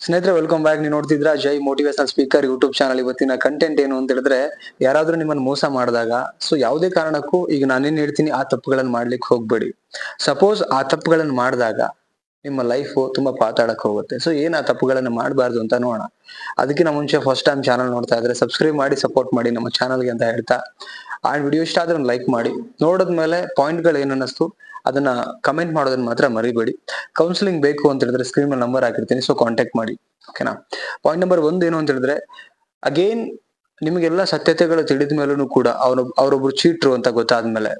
ಸ್ನೇಹಿತರೆ welcome back ನೀವು ನೋಡ್ತಿದ್ರ Jai motivational speaker YouTube channel ಇವತ್ತಿನ ಕಂಟೆಂಟ್ ಏನು ಅಂತ ಹೇಳಿದ್ರೆ, ಯಾರಾದ್ರೂ ನಿಮ್ಮನ್ನ ಮೋಸ ಮಾಡಿದಾಗ ಸೊ ಯಾವುದೇ ಕಾರಣಕ್ಕೂ ಈಗ ನಾನೇನ್ ಹೇಳ್ತೀನಿ, ಆ ತಪ್ಪುಗಳನ್ನು ಮಾಡ್ಲಿಕ್ಕೆ ಹೋಗ್ಬೇಡಿ. ಸಪೋಸ್ ಆ ತಪ್ಪುಗಳನ್ನು ಮಾಡಿದಾಗ ನಿಮ್ಮ ಲೈಫ್ ತುಂಬಾ ಪಾತಾಡಕ್ ಹೋಗುತ್ತೆ. ಸೊ ಏನ್ ಆ ತಪ್ಪುಗಳನ್ನು ಮಾಡಬಾರ್ದು ಅಂತ ನೋಡೋಣ. ಅದಕ್ಕಿಂತ ಮುಂಚೆ ಫಸ್ಟ್ ಟೈಮ್ ಚಾನಲ್ ನೋಡ್ತಾ ಇದ್ರೆ ಸಬ್ಸ್ಕ್ರೈಬ್ ಮಾಡಿ ಸಪೋರ್ಟ್ ಮಾಡಿ ನಮ್ಮ ಚಾನಲ್ಗೆ ಅಂತ ಹೇಳ್ತಾ, ಆ ವಿಡಿಯೋ ಇಷ್ಟ ಆದ್ರೆ ಲೈಕ್ ಮಾಡಿ. ನೋಡಿದ್ಮೇಲೆ ಪಾಯಿಂಟ್ಗಳು ಏನು ಅನ್ನಿಸ್ತು ಅದನ್ನ ಕಮೆಂಟ್ ಮಾಡೋದನ್ನ ಮಾತ್ರ ಮರಿಬೇಡಿ. ಕೌನ್ಸಿಲಿಂಗ್ ಬೇಕು ಅಂತ ಹೇಳಿದ್ರೆ ಸ್ಕ್ರೀನ್ ಮೇಲೆ ನಂಬರ್ ಹಾಕಿರ್ತೀನಿ ಸೊ ಕಾಂಟ್ಯಾಕ್ಟ್ ಮಾಡಿ ಓಕೆನಾ ಪಾಯಿಂಟ್ ನಂಬರ್ ಒಂದ್ ಏನು ಅಂತ ಹೇಳಿದ್ರೆ ಅಗೇನ್ ನಿಮಗೆಲ್ಲ ಸತ್ಯತೆಗಳು ತಿಳಿದ ಮೇಲೂ ಕೂಡ ಅವ್ರ ಅವರೊಬ್ರು ಚೀಟ್ರು ಅಂತ ಗೊತ್ತಾದ್ಮೇಲೆ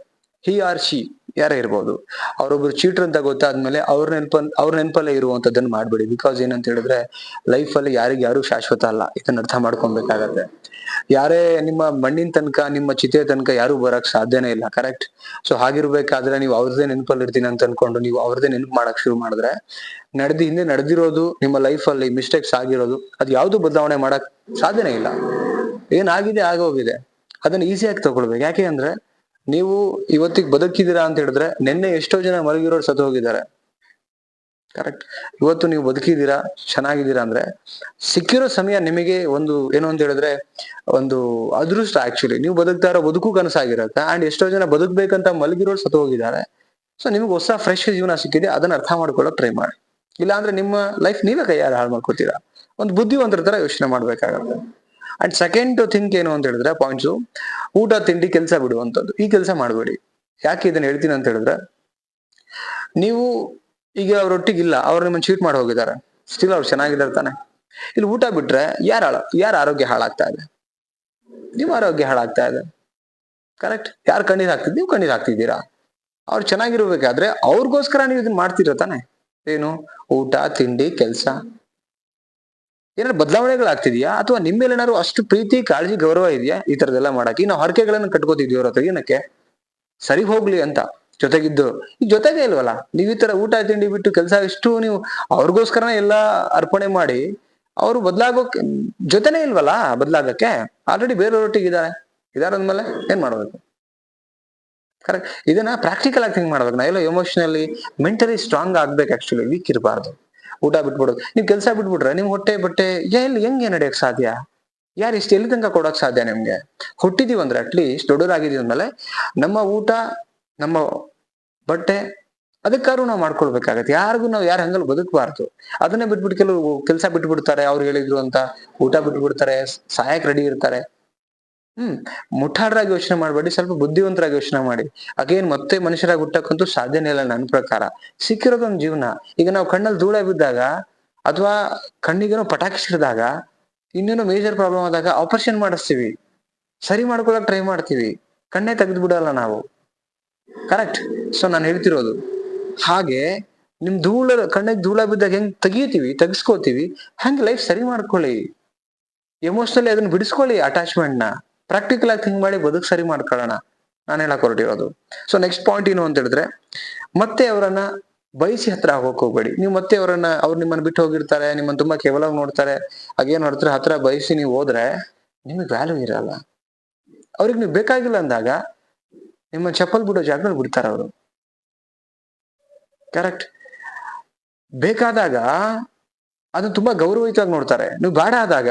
ಹಿ ಆರ್ ಶಿ ಯಾರೇ ಇರ್ಬೋದು? ಅವರೊಬ್ರು ಚೀಟರ್ ಅಂತ ಗೊತ್ತಾದ್ಮೇಲೆ ಅವ್ರ ನೆನಪ, ಅವ್ರ ನೆನಪಲ್ಲೇ ಇರುವಂತದ್ದನ್ನ ಮಾಡ್ಬೇಡಿ. ಬಿಕಾಸ್ ಏನಂತ ಹೇಳಿದ್ರೆ ಲೈಫ್ ಅಲ್ಲಿ ಯಾರಿಗ ಯಾರು ಶಾಶ್ವತ ಅಲ್ಲ. ಇದನ್ನ ಅರ್ಥ ಮಾಡ್ಕೊಬೇಕಾಗತ್ತೆ. ಯಾರೇ ನಿಮ್ಮ ಮಣ್ಣಿನ ತನಕ, ನಿಮ್ಮ ಚಿತೆ ತನಕ ಯಾರು ಬರಕ್ ಸಾಧ್ಯನೇ ಇಲ್ಲ. ಕರೆಕ್ಟ್ ಸೊ ಹಾಗಿರ್ಬೇಕಾದ್ರೆ ನೀವು ಅವ್ರದೇ ನೆನಪಲ್ಲಿ ಇರ್ತೀನಿ ಅಂತ ಅನ್ಕೊಂಡು ನೀವು ಅವ್ರದೇ ನೆನಪು ಮಾಡಕ್ ಶುರು ಮಾಡಿದ್ರೆ, ನಡೆದಿ ಹಿಂದೆ ನಡೆದಿರೋದು ನಿಮ್ಮ ಲೈಫ್ ಅಲ್ಲಿ ಮಿಸ್ಟೇಕ್ಸ್ ಆಗಿರೋದು, ಅದು ಯಾವ್ದು ಬದಲಾವಣೆ ಮಾಡಕ್ ಸಾಧ್ಯನೇ ಇಲ್ಲ. ಏನಾಗಿದೆ, ಆಗೋಗಿದೆ. ಅದನ್ನ ಈಸಿಯಾಗಿ ತಗೊಳ್ಬೇಕು. ಯಾಕೆ ಅಂದ್ರೆ ನೀವು ಇವತ್ತಿಗೆ ಬದುಕಿದ್ದೀರಾ ಅಂತ ಹೇಳಿದ್ರೆ ನಿನ್ನೆ ಎಷ್ಟೋ ಜನ ಮಲಗಿರೋರು ಸತ್ತು ಹೋಗಿದ್ದಾರೆ. ಕರೆಕ್ಟ್ ಇವತ್ತು ನೀವು ಬದುಕಿದ್ದೀರಾ, ಚೆನ್ನಾಗಿದ್ದೀರಾ ಅಂದ್ರೆ ಸಿಕ್ಕಿರೋ ಸಮಯ ನಿಮಗೆ ಒಂದು ಏನು ಅಂತ ಹೇಳಿದ್ರೆ ಒಂದು ಅದೃಷ್ಟ ಆಕ್ಚುಲಿ ನೀವು ಬದುಕ್ತಾ ಇರೋ ಬದುಕು ಕನಸಾಗಿರತ್ತೆ ಅಂಡ್ ಎಷ್ಟೋ ಜನ ಬದುಕ್ಬೇಕಂತ ಮಲಗಿರೋರು ಸತ್ತು ಹೋಗಿದ್ದಾರೆ. ಸೊ ನಿಮ್ಗೆ ಹೊಸ ಫ್ರೆಶ್ ಜೀವನ ಸಿಕ್ಕಿದೆ, ಅದನ್ನ ಅರ್ಥ ಮಾಡ್ಕೊಳ್ಳೋಕೆ ಟ್ರೈ ಮಾಡಿ. ಇಲ್ಲ ಅಂದ್ರೆ ನಿಮ್ಮ ಲೈಫ್ ನೀವೇ ಕೈಯಾರ ಹಾಳು ಮಾಡ್ಕೋತೀರಾ. ಒಂದು ಬುದ್ಧಿವಂತರ ತರ ಯೋಚನೆ ಮಾಡ್ಬೇಕಾಗತ್ತೆ. ಅಂಡ್ ಸೆಕೆಂಡ್ ಥಿಂಕ್ ಏನು ಅಂತ ಹೇಳಿದ್ರೆ ಪಾಯಿಂಟ್ಸು ಊಟ, ತಿಂಡಿ, ಕೆಲಸ ಬಿಡುವಂಥದ್ದು ಈ ಕೆಲಸ ಮಾಡಬೇಡಿ. ಯಾಕೆ ಇದನ್ನ ಹೇಳ್ತೀನಿ ಅಂತ ಹೇಳಿದ್ರೆ, ನೀವು ಈಗ ಅವರೊಟ್ಟಿಗೆ ಇಲ್ಲ ಅವ್ರು ನಿಮ್ಮನ್ನು ಚೀಟ್ ಮಾಡಿ ಹೋಗಿದ್ದಾರೆ. ಸ್ಟಿಲ್ ಅವ್ರು ಚೆನ್ನಾಗಿದ್ದಾರೆ ತಾನೆ. ಇಲ್ಲಿ ಊಟ ಬಿಟ್ರೆ ಯಾರ ಯಾರ ಆರೋಗ್ಯ ಹಾಳಾಗ್ತಾ ಇದೆ? ನಿಮ್ಮ ಆರೋಗ್ಯ ಹಾಳಾಗ್ತಾ ಇದೆ. ಕರೆಕ್ಟ್ ಯಾರು ಕಣ್ಣೀರು ಹಾಕ್ತಿದ್, ನೀವು ಕಣ್ಣೀರು ಹಾಕ್ತಿದ್ದೀರಾ? ಅವ್ರು ಚೆನ್ನಾಗಿರ್ಬೇಕಾದ್ರೆ ಅವ್ರಿಗೋಸ್ಕರ ನೀವು ಇದನ್ನ ಮಾಡ್ತೀರ ತಾನೆ. ಏನು? ಊಟ, ತಿಂಡಿ, ಕೆಲಸ. ಏನಾದ್ರು ಬದಲಾವಣೆಗಳಾಗ್ತಿದ್ಯಾ? ಅಥವಾ ನಿಮ್ಮ ಮೇಲೆ ಏನಾದ್ರು ಅಷ್ಟು ಪ್ರೀತಿ, ಕಾಳಜಿ, ಗೌರವ ಇದೆಯಾ ಈ ತರದೆಲ್ಲ ಮಾಡಕ್ಕೆ? ನಾವು ಹರಕೆಗಳನ್ನ ಕಟ್ಕೋತಿದ್ವಿ ಅವ್ರ ಹತ್ರ ಏನಕ್ಕೆ? ಸರಿ ಹೋಗ್ಲಿ ಅಂತ ಜೊತೆಗಿದ್ದು. ಈ ಜೊತೆಗೆ ಇಲ್ವಲ್ಲ, ನೀವು ಈ ತರ ಊಟ ತಿಂಡಿ ಬಿಟ್ಟು ಕೆಲಸ ಎಷ್ಟು ನೀವು ಅವ್ರಿಗೋಸ್ಕರನೇ ಎಲ್ಲ ಅರ್ಪಣೆ ಮಾಡಿ, ಅವರು ಬದಲಾಗೋಕೆ ಜೊತೆನೇ ಇಲ್ವಲ್ಲ ಬದಲಾಗಕ್ಕೆ? ಆಲ್ರೆಡಿ ಬೇರೆಯವ್ರೊಟ್ಟಿಗೆ ಇದಾರೆ ಇದಾರೆ ಅಂದ್ಮೇಲೆ ಏನ್ ಮಾಡ್ಬೇಕು? ಕರೆಕ್ಟ್ ಇದನ್ನ ಪ್ರಾಕ್ಟಿಕಲ್ ಆಗಿ ಥಿಂಕ್ ಮಾಡ್ಬೇಕು. ನಾ ಎಲ್ಲ ಎಮೋಷನಲಿ ಮೆಂಟಲಿ ಸ್ಟ್ರಾಂಗ್ ಆಗ್ಬೇಕು ಆಕ್ಚುಲಿ ವೀಕ್ ಇರಬಾರ್ದು. ಊಟ ಬಿಟ್ಬಿಡೋದು. ನೀವು ಕೆಲಸ ಬಿಟ್ಬಿಟ್ರೆ ನಿಮ್ ಹೊಟ್ಟೆ ಬಟ್ಟೆ ಎಲ್ಲಿ, ಹೆಂಗೆ ನಡೆಯಕ್ ಸಾಧ್ಯ? ಯಾರು ಇಷ್ಟು ಎಲ್ಲಿ ತನಕ ಕೊಡಕ್ ಸಾಧ್ಯ ನಿಮ್ಗೆ? ಹುಟ್ಟಿದೀವಿ ಅಂದ್ರೆ ಅಟ್ಲೀಸ್ಟ್ ದೊಡ್ಡವರಾಗಿದೀವಿ ಅಂದ್ಮೇಲೆ ನಮ್ಮ ಊಟ, ನಮ್ಮ ಬಟ್ಟೆ ಅದಕ್ಕಾದ್ರೂ ನಾವು ಮಾಡ್ಕೊಳ್ಬೇಕಾಗತ್ತೆ. ಯಾರಿಗೂ ನಾವು ಯಾರು ಹಂಗಲ್ಲಿ ಬದುಕಬಾರ್ದು. ಅದನ್ನೇ ಬಿಟ್ಬಿಟ್ಟು ಕೆಲವು ಕೆಲಸ ಬಿಟ್ಬಿಡ್ತಾರೆ, ಅವ್ರು ಹೇಳಿದ್ರು ಅಂತ ಊಟ ಬಿಟ್ಬಿಡ್ತಾರೆ, ಸಾಯಕ್ ರೆಡಿ ಇರ್ತಾರೆ. ಹ್ಮ್. ಮುಠಾಡ್ರಾಗಿ ಯೋಚನೆ ಮಾಡಬೇಡಿ, ಸ್ವಲ್ಪ ಬುದ್ಧಿವಂತರಾಗಿ ಯೋಚನೆ ಮಾಡಿ. ಅಗೇನ್ ಮತ್ತೆ ಮನುಷ್ಯರಾಗಿ ಹುಟ್ಟಕ್ಕಂತೂ ಸಾಧ್ಯನೇ ಇಲ್ಲ ನನ್ನ ಪ್ರಕಾರ. ಸಿಕ್ಕಿರೋದೊಂದು ಜೀವನ. ಈಗ ನಾವು ಕಣ್ಣಲ್ಲಿ ಧೂಳ ಬಿದ್ದಾಗ ಅಥವಾ ಕಣ್ಣಿಗೇನೋ ಪಟಾಕಿ ಸಿಡಿದಾಗ ಇನ್ನೇನೋ ಮೇಜರ್ ಪ್ರಾಬ್ಲಮ್ ಆದಾಗ ಆಪರೇಷನ್ ಮಾಡಿಸ್ತೀವಿ. ಸರಿ ಮಾಡ್ಕೊಳಕ್ ಟ್ರೈ ಮಾಡ್ತೀವಿ. ಕಣ್ಣೇ ತೆಗೆದು ಬಿಡಲ್ಲ ನಾವು. ಕರೆಕ್ಟ್ ಸೊ ನಾನು ಹೇಳ್ತಿರೋದು. ಹಾಗೆ ನಿಮ್ ಧೂಳ, ಕಣ್ಣಿಗೆ ಧೂಳ ಬಿದ್ದಾಗ ಹೆಂಗ್ ತೆಗಿತೀವಿ, ತೆಗಿಸ್ಕೋತೀವಿ, ಹಂಗೆ ಲೈಫ್ ಸರಿ ಮಾಡ್ಕೊಳ್ಳಿ. ಎಮೋಷನಲಿ ಅದನ್ನ ಬಿಡಿಸ್ಕೊಳ್ಳಿ ಅಟ್ಯಾಚ್ಮೆಂಟ್ನ. ಪ್ರಾಕ್ಟಿಕಲ್ ಆಗಿ ಥಿಂಕ್ ಮಾಡಿ ಬದುಕು ಸರಿ ಮಾಡ್ಕೊಳ್ಳೋಣ. ನಾನು ಹೇಳಕ್ ಹೊರಟಿರೋದು. ಸೊ ನೆಕ್ಸ್ಟ್ ಪಾಯಿಂಟ್ ಏನು ಅಂತ ಹೇಳಿದ್ರೆ, ಮತ್ತೆ ಅವರನ್ನ ಬಯಸಿ ಹತ್ರ ಹೋಗಕ್ ಹೋಗ್ಬೇಡಿ. ನೀವು ಮತ್ತೆ ಅವರನ್ನ, ಅವ್ರು ನಿಮ್ಮನ್ನ ಬಿಟ್ಟು ಹೋಗಿರ್ತಾರೆ, ನಿಮ್ಮನ್ನ ತುಂಬಾ ಕೇವಲ ನೋಡ್ತಾರೆ, ಹಾಗೇನ್ ಹೊರತ್ರ ಹತ್ರ ಬಯಸಿ ನೀವು ಹೋದ್ರೆ ನಿಮಗೆ ವ್ಯಾಲ್ಯೂ ಇರಲ್ಲ. ಅವ್ರಿಗೆ ನೀವು ಬೇಕಾಗಿಲ್ಲ ಅಂದಾಗ ನಿಮ್ಮ ಚಪ್ಪಲ್ ಬಿಡೋ ಜಾಗದಲ್ಲಿ ಬಿಡ್ತಾರೆ ಅವರು. ಕರೆಕ್ಟ್ ಬೇಕಾದಾಗ ಅದನ್ನ ತುಂಬಾ ಗೌರವಯುತವಾಗಿ ನೋಡ್ತಾರೆ. ನೀವು ಬೇಡ ಆದಾಗ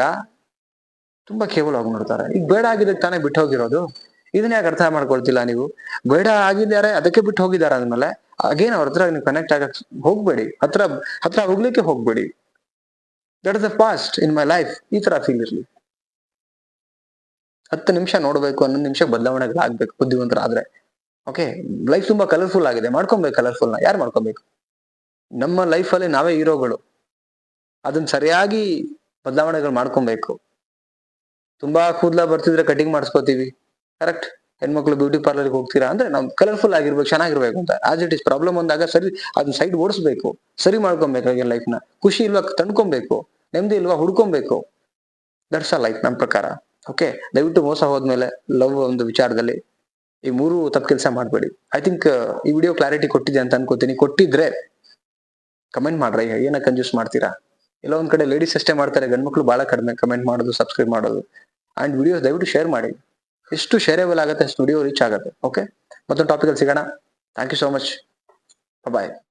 ತುಂಬಾ ಆಗಿ ನೋಡ್ತಾರೆ. ಈಗ ಬೇಡ ಆಗಿದ್ದಕ್ಕೆ ತಾನೇ ಬಿಟ್ಟು ಹೋಗಿರೋದು? ಇದನ್ನ ಯಾಕೆ ಅರ್ಥ ಮಾಡ್ಕೊಳ್ತಿಲ್ಲ ನೀವು? ಬೇಡ ಆಗಿದ್ದಾರೆ, ಅದಕ್ಕೆ ಬಿಟ್ಟು ಹೋಗಿದ್ದಾರೆ ಅಂದ್ಮೇಲೆ ಅಗೇನ್ ಅವ್ರ ಹತ್ರ ನೀವು ಕನೆಕ್ಟ್ ಆಗಕ್ ಹೋಗ್ಬೇಡಿ. ಹತ್ರ ಹತ್ರ ಹೋಗ್ಲಿಕ್ಕೆ ಹೋಗ್ಬೇಡಿ. That is the fast in my life ಈ ತರ ಫೀಲ್ ಇರ್ಲಿ. ಹತ್ತು ನಿಮಿಷ ನೋಡ್ಬೇಕು, ಹನ್ನೊಂದು ನಿಮಿಷ ಬದಲಾವಣೆಗಳಾಗ್ಬೇಕು, ಬುದ್ಧಿವಂತರಾದ್ರೆ. ಓಕೆ ಲೈಫ್ ತುಂಬಾ ಕಲರ್ಫುಲ್ ಆಗಿದೆ. ಮಾಡ್ಕೊಬೇಕು ಕಲರ್ಫುಲ್ನ. ಯಾರು ಮಾಡ್ಕೊಬೇಕು? ನಮ್ಮ ಲೈಫ್ ಅಲ್ಲಿ ನಾವೇ ಹೀರೋಗಳು. ಅದನ್ನ ಸರಿಯಾಗಿ ಬದಲಾವಣೆಗಳು ಮಾಡ್ಕೊಬೇಕು. ತುಂಬಾ ಕೂದಲ ಬರ್ತಿದ್ರೆ ಕಟಿಂಗ್ ಮಾಡಿಸ್ಕೋತೀವಿ. ಕರೆಕ್ಟ್ ಹೆಣ್ಮಕ್ಳು ಬ್ಯೂಟಿ ಪಾರ್ಲರ್ಗೆ ಹೋಗ್ತೀರಾ ಅಂದ್ರೆ ನಾವು ಕಲರ್ಫುಲ್ ಆಗಿರ್ಬೇಕು, ಚೆನ್ನಾಗಿರ್ಬೇಕು ಅಂತ. ಆಸ್ ಇಟ್ ಇಸ್ ಪ್ರಾಬ್ಲಮ್ ಬಂದಾಗ ಸರಿ, ಅದನ್ನ ಸೈಡ್ ಓಡಿಸ್ಬೇಕು. ಸರಿ ಮಾಡ್ಕೊಬೇಕಾಗಿ ಲೈಫ್ನ. ಖುಷಿ ಇಲ್ವಾ ತಂಡ್ಕೊಬೇಕು ನೆಮ್ಮದಿ ಇಲ್ವಾ, ಹುಡ್ಕೊಬೇಕು. ದಟ್ಸ್ ಅ ಲೈಫ್ ನಮ್ಮ ಪ್ರಕಾರ. ಓಕೆ ದಯವಿಟ್ಟು ಮೋಸ ಹೋದ್ಮೇಲೆ ಲವ್ ಒಂದು ವಿಚಾರದಲ್ಲಿ ಈ ಮೂರು ತಪ್ಪು ಕೆಲಸ ಮಾಡಬೇಡಿ. ಐ ಥಿಂಕ್ ಈ ವಿಡಿಯೋ ಕ್ಲಾರಿಟಿ ಕೊಟ್ಟಿದೆ ಅಂತ ಅನ್ಕೋತೀನಿ. ಕೊಟ್ಟಿದ್ರೆ ಕಮೆಂಟ್ ಮಾಡ್ರಿ. ಏನ ಕನ್ಫ್ಯೂಸ್ ಮಾಡ್ತೀರಾ? ಎಲ್ಲ ಒಂದ್ ಕಡೆ ಲೇಡೀಸ್ ಅಷ್ಟೇ ಮಾಡ್ತಾರೆ, ಗಂಡ್ಮಕ್ಳು ಬಹಳ ಕಡಿಮೆ. ಕಮೆಂಟ್ ಮಾಡೋದು ಸಬ್ಸ್ಕ್ರೈಬ್ ಮಾಡೋದು. ಅಂಡ್ ವಿಡಿಯೋಸ್ ದಯವಿಟ್ಟು ಶೇರ್ ಮಾಡಿ. ಎಷ್ಟು ಶೇರೇಬಲ್ ಆಗುತ್ತೆ, ಅಷ್ಟು ವಿಡಿಯೋ ರೀಚ್ ಆಗುತ್ತೆ. ಓಕೆ ಮತ್ತೊಂದು ಟಾಪಿಕಲ್ಲಿ ಸಿಗೋಣ. Thank you so much bye